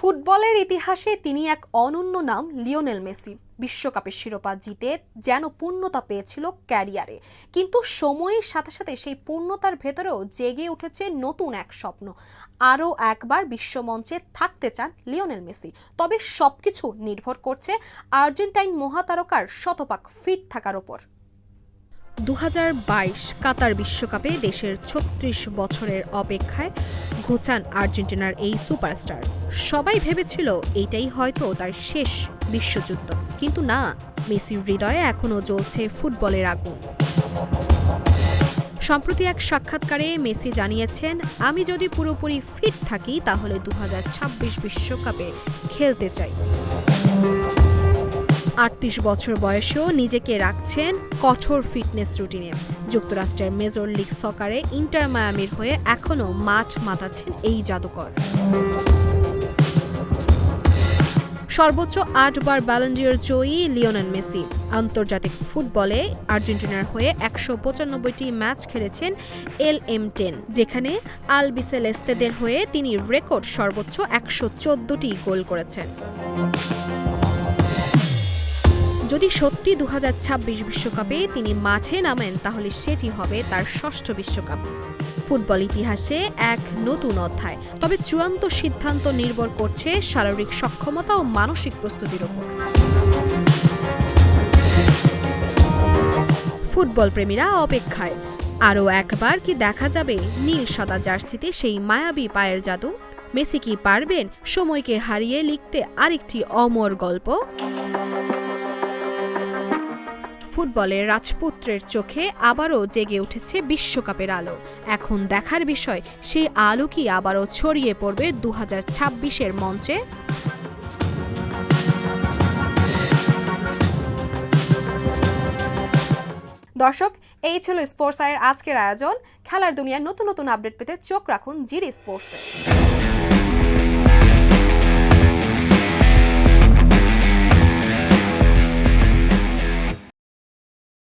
ফুটবলের ইতিহাসে তিনি এক অনন্য নাম, লিওনেল মেসি। বিশ্বকাপের শিরোপা জিতে যেন পূর্ণতা পেয়েছিল ক্যারিয়ারে। কিন্তু সময়ের সাথে সাথে সেই পূর্ণতার ভেতরেও জেগে উঠেছে নতুন এক স্বপ্ন। আরও একবার বিশ্বমঞ্চে থাকতে চান লিওনেল মেসি। তবে সবকিছু নির্ভর করছে আর্জেন্টাইন মহাতারকার শতপাক ফিট থাকার ওপর। দু হাজার বাইশ কাতার বিশ্বকাপে দেশের ছত্রিশ বছরের অপেক্ষায় ঘুচান আর্জেন্টিনার এই সুপারস্টার। সবাই ভেবেছিল এটাই হয়তো তার শেষ বিশ্বযুদ্ধ। কিন্তু না, মেসির হৃদয়ে এখনও জ্বলছে ফুটবলের আগুন। সম্প্রতি এক সাক্ষাৎকারে মেসি জানিয়েছেন, আমি যদি পুরোপুরি ফিট থাকি, তাহলে দু বিশ্বকাপে খেলতে চাই। আটত্রিশ বছর বয়সেও নিজেকে রাখছেন কঠোর ফিটনেস রুটিনে। যুক্তরাষ্ট্রের মেজর লিগ সকারে ইন্টার মায়ামির হয়ে এখনও মাঠ মাতাচ্ছেন এই জাদুকর। সর্বোচ্চ আটবার ব্যালেন্ডিয়র জয়ী লিওনেল মেসি। আন্তর্জাতিক ফুটবলে আর্জেন্টিনার হয়ে একশো পঁচানব্বইটি ম্যাচ খেলেছেন এল এম টেন, যেখানে আলবিসেলেস্তেদের হয়ে তিনি রেকর্ড সর্বোচ্চ একশো চোদ্দটি গোল করেছেন। যদি সত্যি দু বিশ্বকাপে তিনি মাঠে নামেন, তাহলে সেটি হবে তার ষষ্ঠ বিশ্বকাপ। ফুটবল ইতিহাসে এক নতুন অধ্যায়। তবে চূড়ান্ত সিদ্ধান্ত নির্ভর করছে শারীরিক সক্ষমতা ও মানসিক প্রস্তুতির ওপর। ফুটবল প্রেমীরা অপেক্ষায়। আরও একবার কি দেখা যাবে নীল সাদা জার্সিতে সেই মায়াবী পায়ের জাদু? মেসি কি পারবেন সময়কে হারিয়ে লিখতে আরেকটি অমর গল্প? ফুটবলের রাজপুত্রের চোখে আবারও জেগে উঠেছে বিশ্বকাপের আলো। এখন দেখার বিষয়, সেই আলো কি আবারও ছড়িয়ে পড়বে দু হাজার মঞ্চে? দর্শক, এই ছিল স্পোর্টস আয়ের আজকের আয়োজন। খেলার দুনিয়ার নতুন নতুন আপডেট পেতে চোখ রাখুন জিরি স্পোর্টসে